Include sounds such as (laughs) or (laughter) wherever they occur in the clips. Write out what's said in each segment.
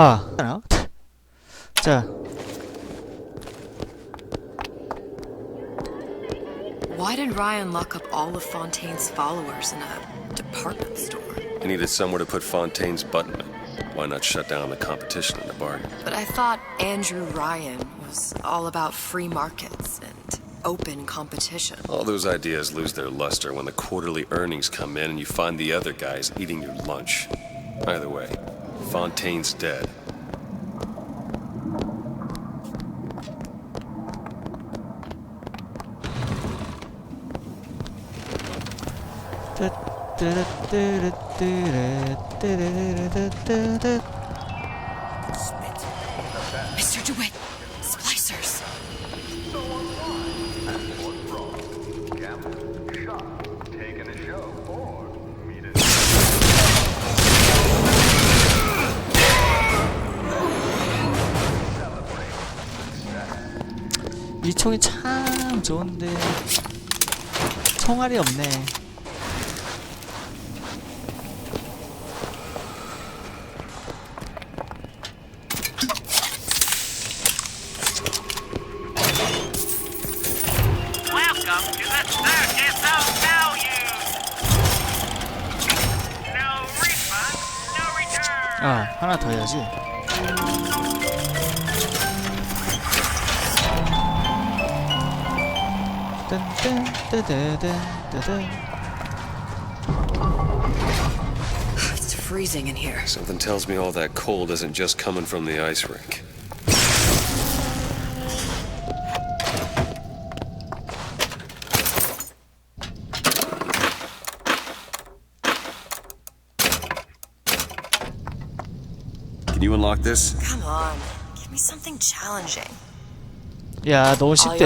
아, 자. Why did Ryan lock up all of Fontaine's followers in a department store? He needed somewhere to put Fontaine's button. Why not shut down the competition in the bargain? But I thought Andrew Ryan was all about free markets and open competition. All those ideas lose their luster when the quarterly earnings come in and you find the other guys eating your lunch. Either way, Fontaine's dead. Mr. DeWitt, splicers. 이 총이 참 좋은데 총알이 없네. 아, 하나 더 해야지. 뜬뜬뜨뜨뜬뜨뜬. (sighs) It's freezing in here. Something tells me all that cold isn't just coming from the ice rink. Can you unlock this? Come on, give me something challenging. 야, 너무 All 쉽대.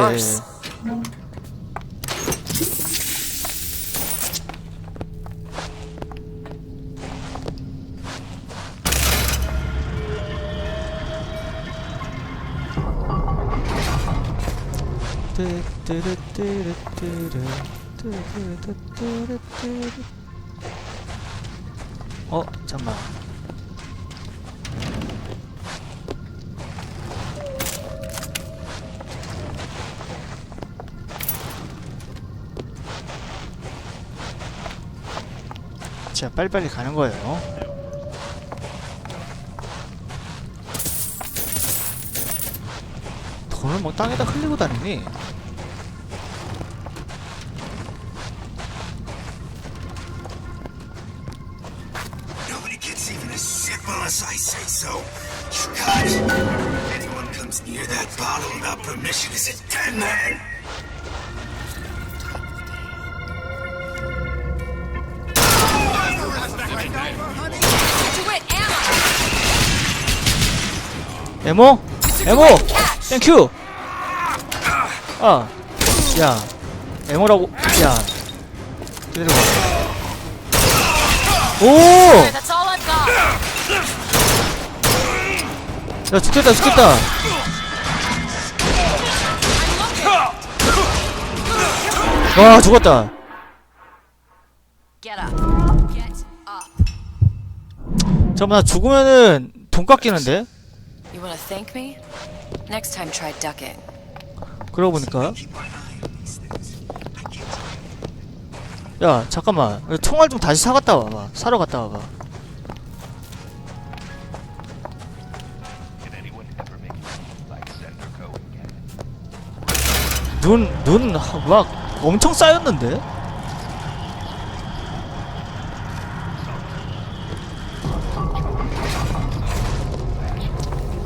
어, 잠만. 자, 빨리빨리 가는 거예요. 돈을 뭐 땅에다 흘리고 다니니? Comes near that bottle without permission is a dead man! 에모? 에모! 땡큐! 아, 야, 에모라고, 야, 때려봐. 오! That's all I've got. 야, 죽겠다, 죽겠다! 와, 죽었다. 잠깐만, 나 죽으면은 돈 깎이는데? 그러고 보니까. 야, 잠깐만. 총알 좀 다시 사갔다 와봐. 사러 갔다 와봐. 눈, 눈, 막 엄청 쌓였는데?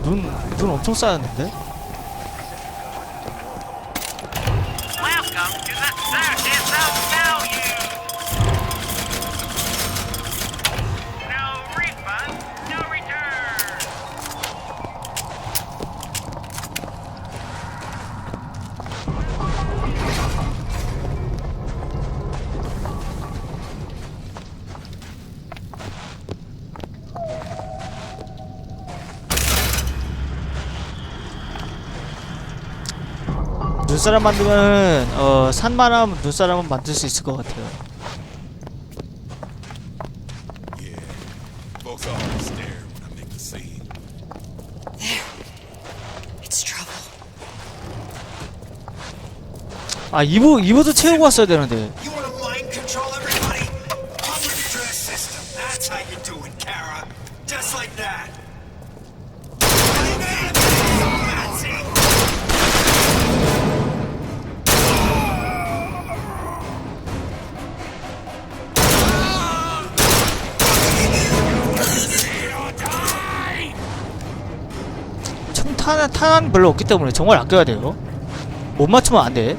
눈, 눈 엄청 쌓였는데? 눈사람 만들면 어 산만하면 눈사람은 만들 수 있을 것 같아요. 아 이부 이부도 채우고 왔어야 되는데. 탄탄 별로 없기 때문에 정말 아껴야 돼요 못 맞추면 안돼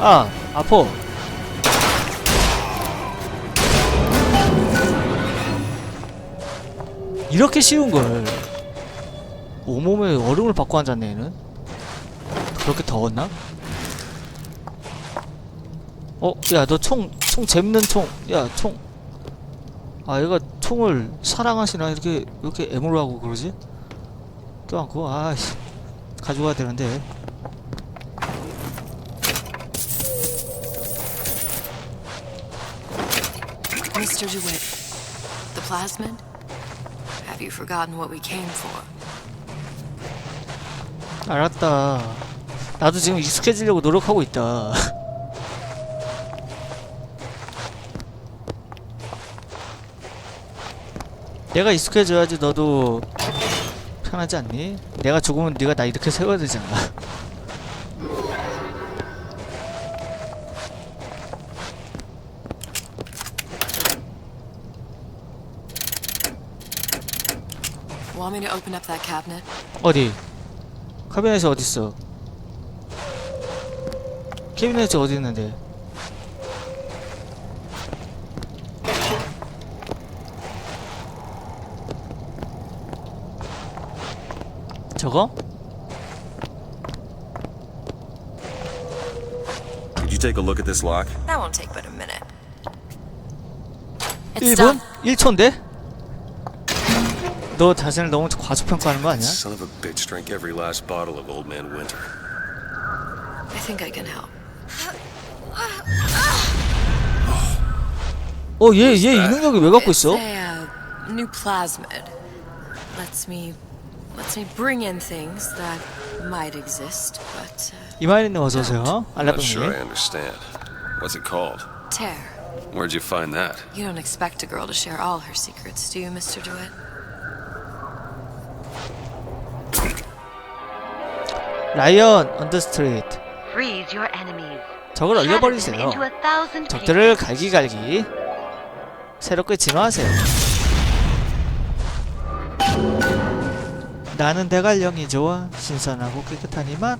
아 아파 이렇게 쉬운 걸 온몸에 얼음을 받고 앉았네 얘는 그렇게 더웠나? 어? 야 너 총 총 재밌는 총야총 아 얘가 총을 사랑하시나 이렇게 이렇게 애무를 하고 그러지? 또 않고 아씨 가져가야 되는데 Mr. DeWitt, the plasmid? Have you forgotten what we came for? 알았다 나도 지금 익숙해지려고 노력하고 있다 (laughs) 내가 익숙해져야지 너도 편하지 않니? 내가 죽으면 네가 나 이렇게 세워야 되잖아? 어디? 카비넷이 어딨어? 캐비넷이 어디 있는데? 저거? Could you take a look at this lock? That won't take but a minute. It's 1분? done. 1초인데? 너 자신을 너무 과소평가하는 거 아니야? Son of a bitch drank every last bottle of Old Man Winter. I think I can help. 어, 얘, 얘 이 능력이 왜 갖고 It's 있어? a uh, new plasmid. Lets me lets me bring in things that might exist, but uh, 이마이님 어서오세요. Not sure I 알라병님. understand. What's it called? tear. Where'd you find that? You don't expect a girl to share all her secrets, do you, Mr. DeWitt? 라이언 언더스트리트. Freeze your enemies. 적을 Shatter them 얼려버리세요. into a thousand 적들을 pieces. 갈기갈기. 새롭게 진화하세요. 나는 대관령이 좋아. 신선하고 이맛.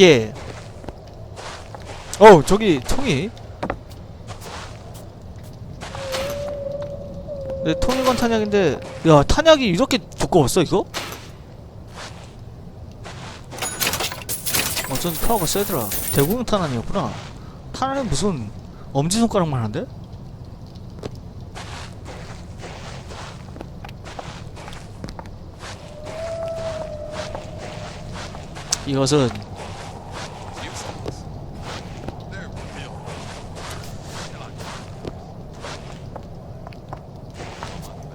예. 어, 저기 총이. 네, 통일관 탄약인데, 야, 탄약이 이렇게 두꺼웠어, 이거? 어쩐지 파워가 세더라. 대구용 탄환이었구나. 탄환이 무슨 엄지손가락만 한데? 이것은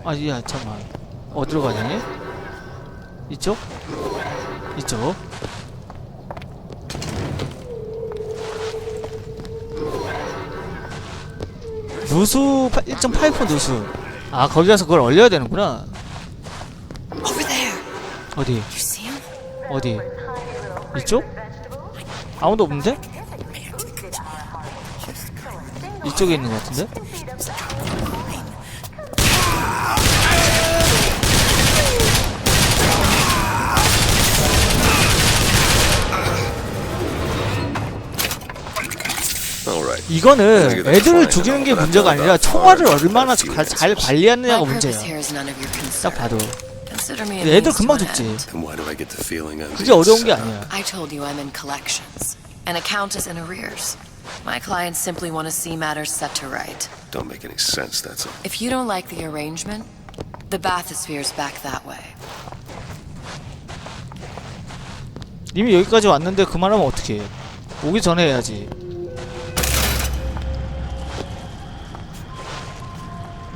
아니 야 잠만 어디로 가냐 이쪽? 이쪽 누수 1.8% 누수 아 거기 가서 그걸 얼려야 되는구나. 어디? 어디 이쪽? 아무도 없는데? 이쪽에 있는 것 같은데? 이거는 애들을 죽이는 게 문제가 아니라 총알을 얼마나 잘, 잘 관리하느냐가 문제야 딱. 봐도 애들 금방 죽지 그게 어려운 게? 아니야 I told you I'm in collections. An account is in arrears. My clients simply want to see matters set to right. Don't make any sense, that's all. If you don't like the arrangement, the bathysphere's back that way. 이미 여기까지 왔는데 그만하면 어떡해 오기 전에 해야지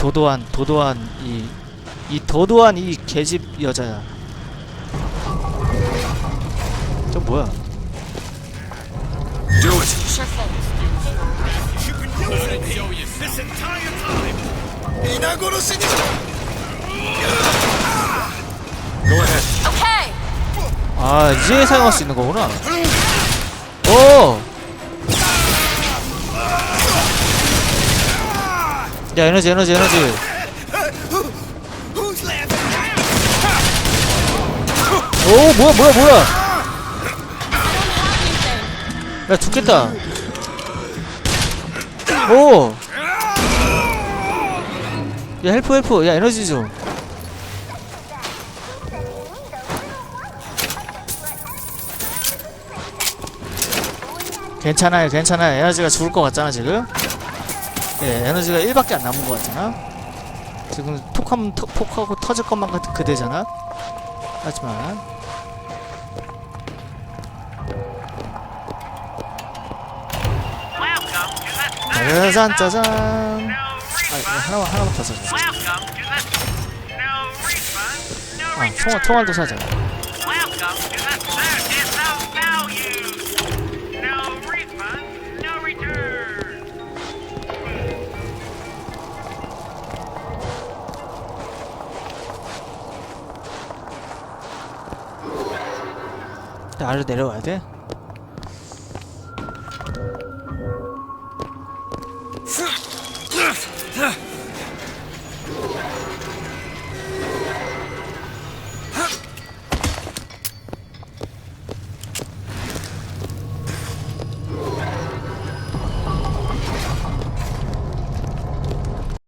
도도한 도도한 이 이 도도한 이 개집 여자야 저 뭐야 Do it. Sure thing. Go ahead. Okay. 아 이제 사용할 수 있는 거구나 오! 야 에너지 에너지 에너지. 오 뭐야 뭐야 뭐야. 야 죽겠다. 오! 야 헬프 헬프. 야 에너지 좀. 괜찮아요 괜찮아요. 에너지가 죽을 것 같잖아 지금 예 에너지가 1밖에 안 남은 것 같잖아. 지금 톡하면 터, 톡하고 터질 것만 같은 그대잖아. 하지만. 짜잔 짜잔. 아 하나만 하나만 더 사자. 아. 총알, 총알도 사자 나를 내려가야 돼?